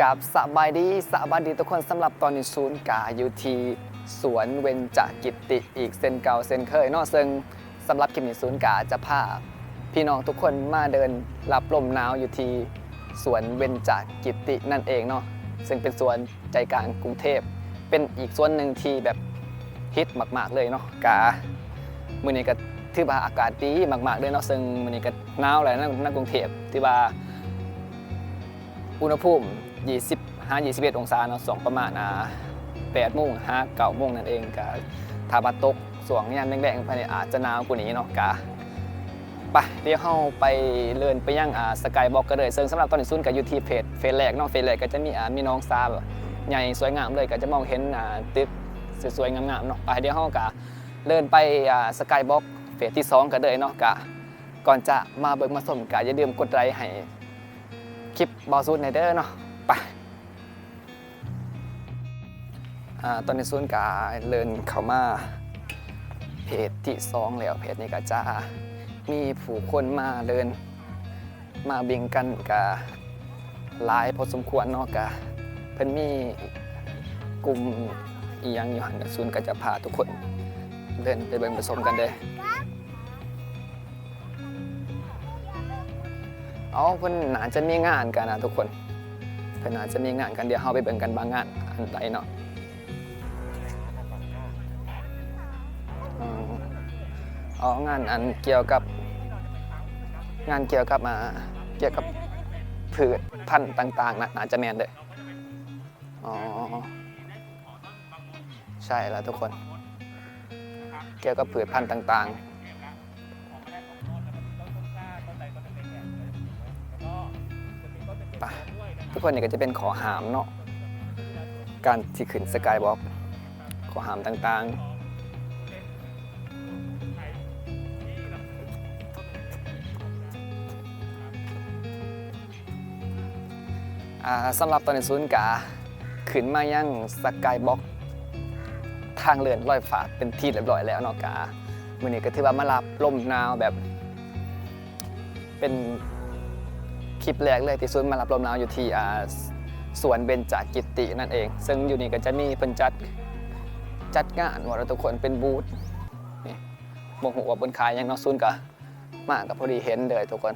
กับสบายดีสบายดีทุกคนสำหรับตอนนี้ศูนย์กาอยู่ที่สวนเวนจกิติอีกเซนเก่าเซนเคยเนาะซึ่งสำหรับคลิปนี้ศูนย์กาจะพาพี่น้องทุกคนมาเดินรับลมหนาวอยู่ที่สวนเวนจกิตินั่นเองเนาะซึ่งเป็นสวนใจกลางกรุงเทพ เป็นอีกส่วนหนึ่งที่แบบฮิตมาก ๆ เลยเนาะกามือนี้ก็ถือว่าอากาศดีมาก ๆ เลยเนาะซึ่งมือนี้ก็หนาวแหละนั่นกรุงเทพที่ว่า อุณหภูมิ25 21 องศาเนาะสองประมาณอ่า8โมง5 9โมงนั่นเองกะถ้าบัดตกสวงยามแดงๆภายในอาจจะหนาวกว่านี้เนาะกะไปเดี๋ยวเฮาไปเลื่อนไปยังอ่าสกายบอกกันเลยซึ่งสำหรับตอนนี้ซุนก็อยู่ที่เฟสเฟสแรกเนาะเฟสแรกก็จะมีอ่ามีน้องซาแบบใหญ่สวยงามเลยก็จะมองเห็นอ่าตึกสวยๆงามๆเนาะไปเดี๋ยวเฮากะเลื่อนไปอ่าสกายบอกเฟสที่สองกันเลยเนาะกะก่อนจะมาเบิ่งมาชมกะอย่าลืมกดไลค์ให้ คลิปบอซูดในเด้อเนาะไปตอนนี้ซูนกาเลินเข้ามา เพจที่สองแล้วเพจนี้ก็จะมีผู้คนมาเดิน มาบิงกันกะหลายพอสมควรเนาะกะเพิ่นมีกลุ่มอีหยังอยู่หันซูนก็จะพาทุกคน เดินไปเบิ่งผสมกันเด้อ อ๋อเพิ่นน่าจะมีงานกันนะทุกคนเพิ่นน่าจะมีงานกันเดี๋ยวเฮาไปเบิ่งกันบางงานอันใดเนาะอ๋องานอันเกี่ยวกับ งานเกี่ยวกับมาเกี่ยวกับพืชพันธุ์ต่างๆนะน่าจะแมนเด้ออ๋อใช่แล้วทุกคน เกี่ยวกับพืชพันธุ์ต่าง ๆ ไปทุกคนเนี่ยก็จะเป็นขอหามเนาะการที่ขึ้นสกายบล็อกขอหามต่างๆอ่าสำหรับตอนในศูนย์กาขึ้นมายังสกายบล็อกทางเลื่อนลอยฟ้าเป็นที่เรียบร้อยแล้วเนาะกามื่อนี้ก็ถือว่ามารับลมหนาวแบบเป็น คลิปแรกเลยที่ซุนมารับลมหนาวอยู่ที่สวนเบญจกิตินั่นเอง ซึ่งอยู่นี่ก็จะมีเพิ่นจัดจัดงานว่าเราทุกคนเป็นบูธนี่บ่ฮู้ว่าบนขายยังเนาะซุนก็มากับพอดีเห็นเลยทุกคน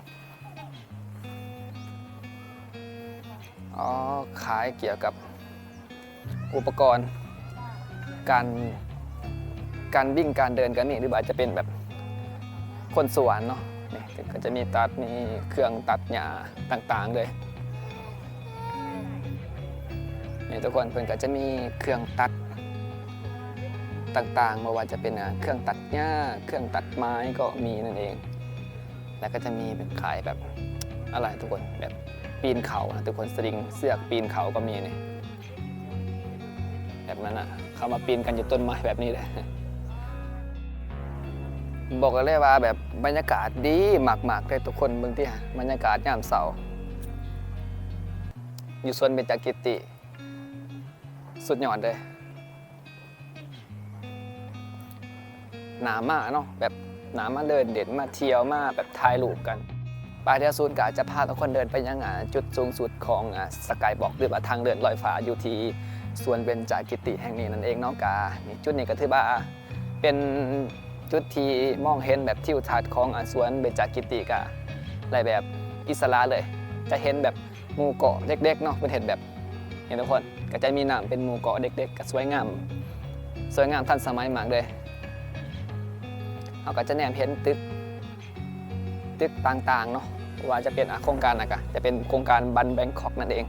อ๋อขายเกี่ยวกับอุปกรณ์การการวิ่งการเดินกันนี่หรือว่าจะเป็นแบบคนสวนเนาะ ก็จะมีตัดมีเครื่องตัดหญ้าต่างๆเลยนี่ทุกคนเพื่อนก็จะมีเครื่องตัดต่างๆไม่ว่าจะเป็นอะเครื่องตัดหญ้า เครื่องตัดไม้ก็มีนั่นเอง แล้วก็จะมีเป็นขายแบบอะไรทุกคนแบบปีนเขานะทุกคนสลิงเสือกปีนเขาก็มีนี่แบบนั้นอะเขามาปีนกันอยู่ต้นไม้แบบนี้เลย บอกกันเลยว่าแบบบรรยากาศดีมากๆเลยทุกคนเบิ่งที่บรรยากาศยามเสาร์อยู่สวนเบญจกิติ สุดยอดเลยหนามาเนาะแบบหนามาเดินเด่นมาเที่ยวมาแบบถ่ายรูปกันปาเดียศูนย์กาจะพาทุกคนเดินไปยังจุดสูงสุดของสกายบอกหรือว่าทางเดินลอยฟ้าอยู่ที่สวนเบญจกิติแห่งนี้นั่นเองเนาะกานี่จุดนี้ก็ถือว่าเป็น จุดที่มองเห็นแบบทิวทัศน์ของอสวนเบญจกิติกะหลายแบบอิสระเลย จะเห็นแบบหมู่เกาะเด็กๆเนาะเป็นเห็นแบบเห็นทุกคนก็จะมีน้ำเป็นหมู่เกาะเด็กๆก็สวยงามสวยงามทันสมัยมากเลยเราก็จะแนมเห็นตึกตึกต่างๆเนาะว่าจะเป็นโครงการนะกะจะเป็นโครงการบันแบงคอกนั่นเอง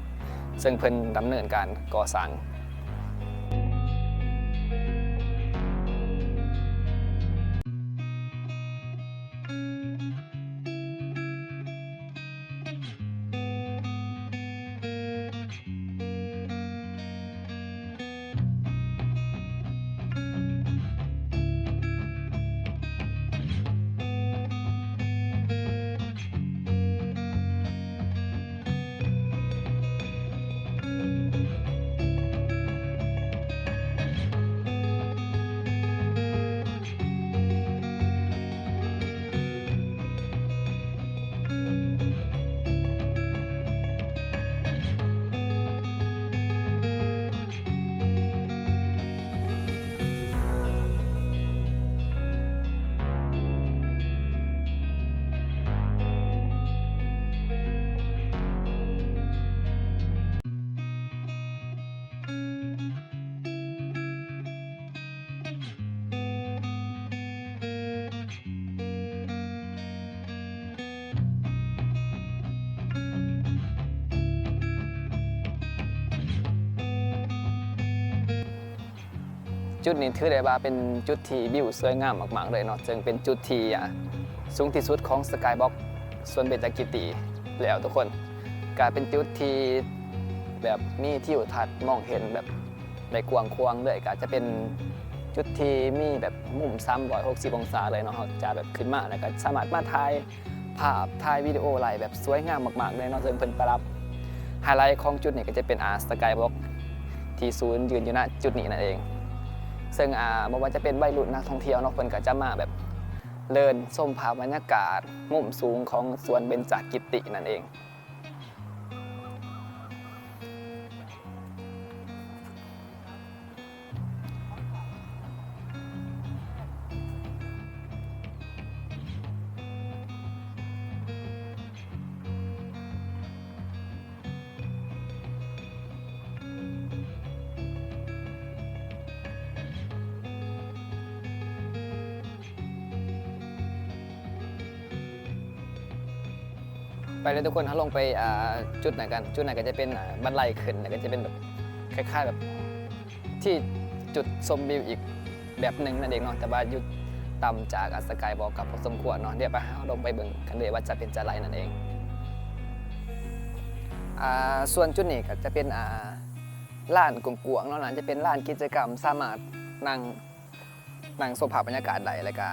ซึ่งเพิ่นดำเนินการก่อสร้าง จุดนี้ถือได้ว่าเป็นจุดที่วิวสวยงามมากๆเลยเนาะจึงเป็นจุดที่สูงที่สุดของสกายบ็อกส่วนเบญจกิติแล้วทุกคนกลายเป็นจุดที่แบบมีที่อยู่ทัศน์มองเห็นแบบได้กว้างควางเลยก็จะเป็นจุดที่มีแบบมุม360อยหกสี่องศาเลยเนาะจะแบบขึ้นมาแล้วก็สามารถมาถ่ายภาพถ่ายวิดีโออะไรแบบสวยงามมากๆเลยเนาะซึ่งเพิ่นประดับไฮไลท์ของจุดนี้ก็จะเป็นอาสกายบ็อกที่ศูนย์ยืนอยู่ณจุดนี้นั่นเอง ซึ่งอ่าบ่ว่าจะเป็นวัยรุ่นนักท่องเที่ยวเนาะเพิ่นก็จะมาแบบเลินส้มภาพบรรยากาศมุมสูงของสวนเบญจกิตินั่นเอง ไปเลยทุกคนเขาลงไปจุดไหนกัน จุดไหนก็จะเป็นบันไดขึ้นแล้วก็จะเป็นแบบคล้าย ๆแบบที่จุดชมวิวอีกแบบหนึ่งนั่นเองเนาะแต่ว่าอยู่ต่ำจากอัสกายบอกกับพอสมควรเนาะเดี๋ยวไปลงไปเบิ่งกันเลยว่าจะเป็นจะไรนั่นเองอส่วนจุดนี้ก็จะเป็นอ่านกลวงๆเนาะนั่นจะเป็นล้านกิจกรรมสามารถนั่งนั่งชมภาพบรรยากาศใดแล้วก็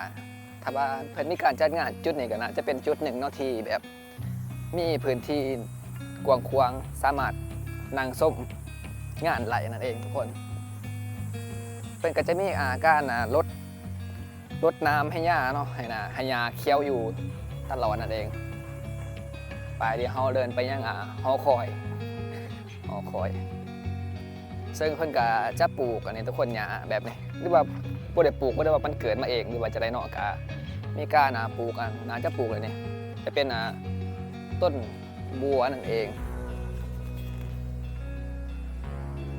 ถ้าว่าเพิ่นมีการจัดงานจุดนี้ก็น่าจะเป็นจุดหนึ่งเนาะที่แบบ มีพื้นที่กว้างขวางสามารถนั่งส้มงานไหลนั่นเองทุกคน เป็นก็จะมีอาการอ่าลดลดน้ำให้หญ้าเนาะให้นาให้หญ้าเคี้ยวอยู่ตลอดนั่นเองไปเดี๋ยวเราเดินไปยังอ่าหอคอยหอคอย ซึ่งเพิ่นก็จะปลูกอันนี้ทุกคนหญ้าแบบนี้หรือว่าบ่ได้ปลูกบ่ได้ว่ามันเกิดมาเองหรือว่าจะได้เนาะก็มีการอ่าปลูกอะน่าจะปลูกเลยนี่จะเป็นอ่า ต้นบัวนั่นเอง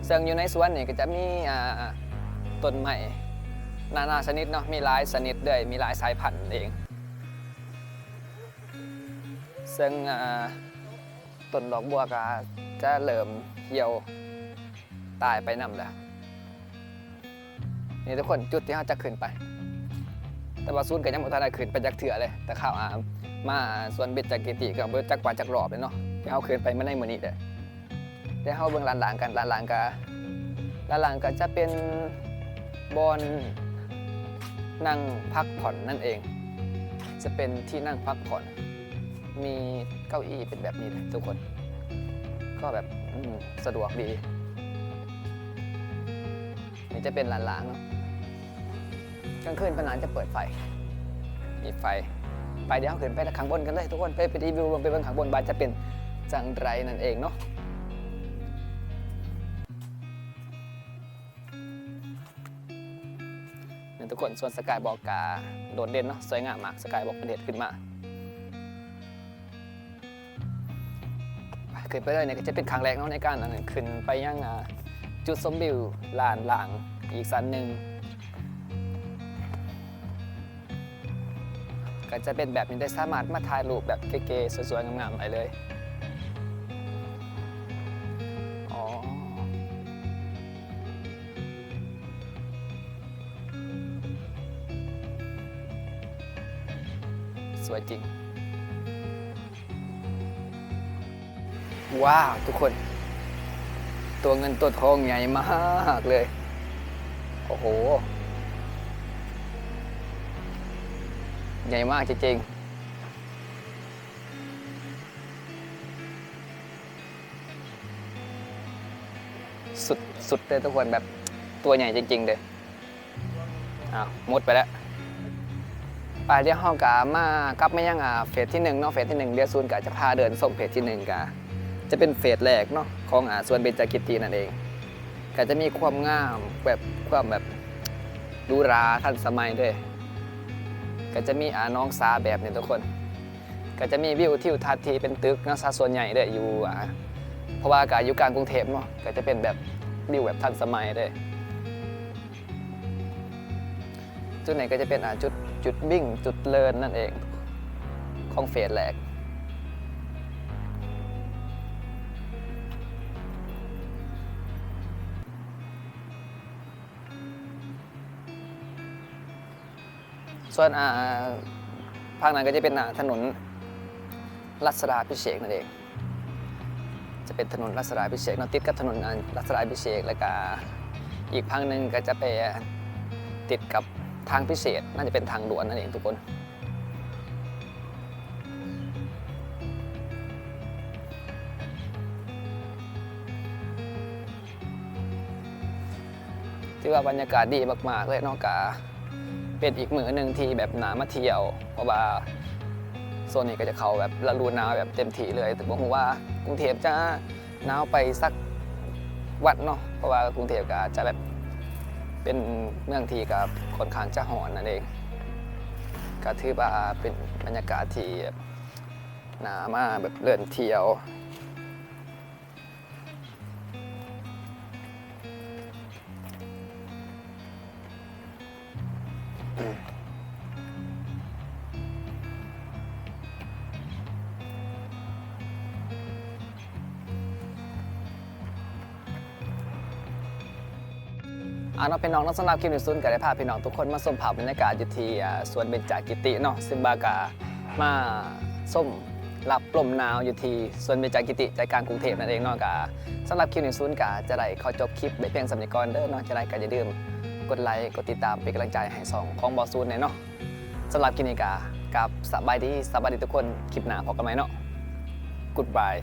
ซึ่งอยู่ในสวนนี่ก็จะมีต้นไม้นานาชนิดเนาะมีหลายชนิดด้วยมีหลายสายพันธุ์เอง ซึ่งต้นดอกบัวก็จะเริ่มเหี่ยวตายไปนำแล้วนี่ทุกคนจุดที่เราจะขึ้นไป แต่ว่าซูนก็ยังบ่ทันได้ขึ้นไปจากเถื่อเลย แต่ข้าวอามาส่วนเบ็ดจากเกติกับเบิดจากกว่าจากรอบเลยเนาะที่เขาเคยไปไมาในมือนี้เด้อเดี๋ยวเขาเบิ่งลานหลางกันลานหลางกะลานหลางก็จะเป็นบอนนั่งพักผ่อนนั่นเอง จะเป็นที่นั่งพักผ่อน มีเก้าอี้เป็นแบบนี้เลยทุกคน ก็แบบสะดวกดี นี่จะเป็นลานหลางเนาะกลางคืนพนานจะเปิดไฟมีไฟ ไปเดี๋ยวเราขึ้นไปข้างบนกันเลยทุกคนไปไปรีวิวลงไปบนข้างบนบาจะเป็นจังไรนั่นเองเนาะนี่ทุกคนส่วนสกายบอกกาโดดเด่นเนาะสวยงามมากสกายบอกเป็นเด็ดขึ้นมาขึ้นไปเลยเนี่ยก็จะเป็นครั้งแรกเนาะในการขึ้นไปยังอ่าจุดสมบิวลานหลังอีกสันหนึ่ง ก็จะเป็นแบบนี้ได้สามารถมาถ่ายรูปแบบเก๋ๆสวยๆงามๆได้เลยอ๋อสวยจริง ว้าว ทุกคน ตัวเงินตัวทองใหญ่มากเลย โอ้โห ใหญ่มากจริงๆ สุดสุดเลยทุกคนแบบตัวใหญ่จริง ๆ เลยอ้าวมุดไปแล้วไปเดี๋ยวห้องกามากลับไม่ยังอะเฟสที่หนึ่งเนาะเฟสที่หนึ่งเดียวซูนกะจะพาเดินส่งเฟสที่หนึ่งกะจะเป็นเฟสแรกเนาะของอ่าส่วนเบญจกิตินั่นเองก็จะมีความงามแบบความแบบดูราทันสมัยด้วย ก็จะมีอาน้องซาแบบนี้ทุกคน ก็จะมีวิวทิวทัศน์ที่เป็นตึกนะซาส่วนใหญ่เลยออยู่อะเพราะว่าอากาศอยู่กลางกรุงเทพเนาะก็จะเป็นแบบวิวแบบทันสมัยเลยจุดไหนก็จะเป็นอ่าจุดจุดวิ่งจุดเลินนั่นเองของเฟสแรก ส่วนอ่าภาคนั้นก็จะเป็นถนนรัศดาพิเศษนั่นเอง จะเป็นถนนรัศดาพิเศษเนาติดกับถนนรัศดาพิเศษแล้วก็อีกพังหนึ่งก็จะไปติดกับทางพิเศษ น่าจะเป็นทางด่วนนั่นเองทุกคนที่ว่าบรรยากาศดีมากๆเลยนอกกา เป็นอีกมือหนึ่งที่แบบหนามาเที่ยว เพราะว่าโซนนี้ก็จะเขาแบบฤดูนาวแบบเต็มที่เลย แต่บอกว่ากรุงเทพจะหนาวไปสักวันเนาะเพราะว่ากรุงเทพก็อาจจะแบบเป็นเมืองที่กับค่อนข้างจะหอนนั่นเองก็ถือว่าเป็นบรรยากาศที่หนามาแบบเลื่อนเที่ยว อ่าเนาะพี่น้องนาะสำหรับคลิปนี้ซุนก็ได้พาพี่น้องทุกคนมาชมภาพบรรยากาศอยู่ที่สวนเบญจกิติเนาะซึ่งบากามาส้มรับลมหนาวอยู่ที่สวนเบญจกิติใจกลางกรุงเทพนั่นเองเนาะกาสำหรับคลิปนี้ซุนกาจะได้ขอจบคลิปไปเพียงสำเนียงก่อนเด้อเนาะจะได้ก็อย่าลืม กดไลค์ กดติดตามเป็นกำลังใจให้สองของบอซูนเนาะสำหรับกินิกากับสบายดีสบายดีทุกคนคลิปหน้าพบกันไหมเนาะ goodbye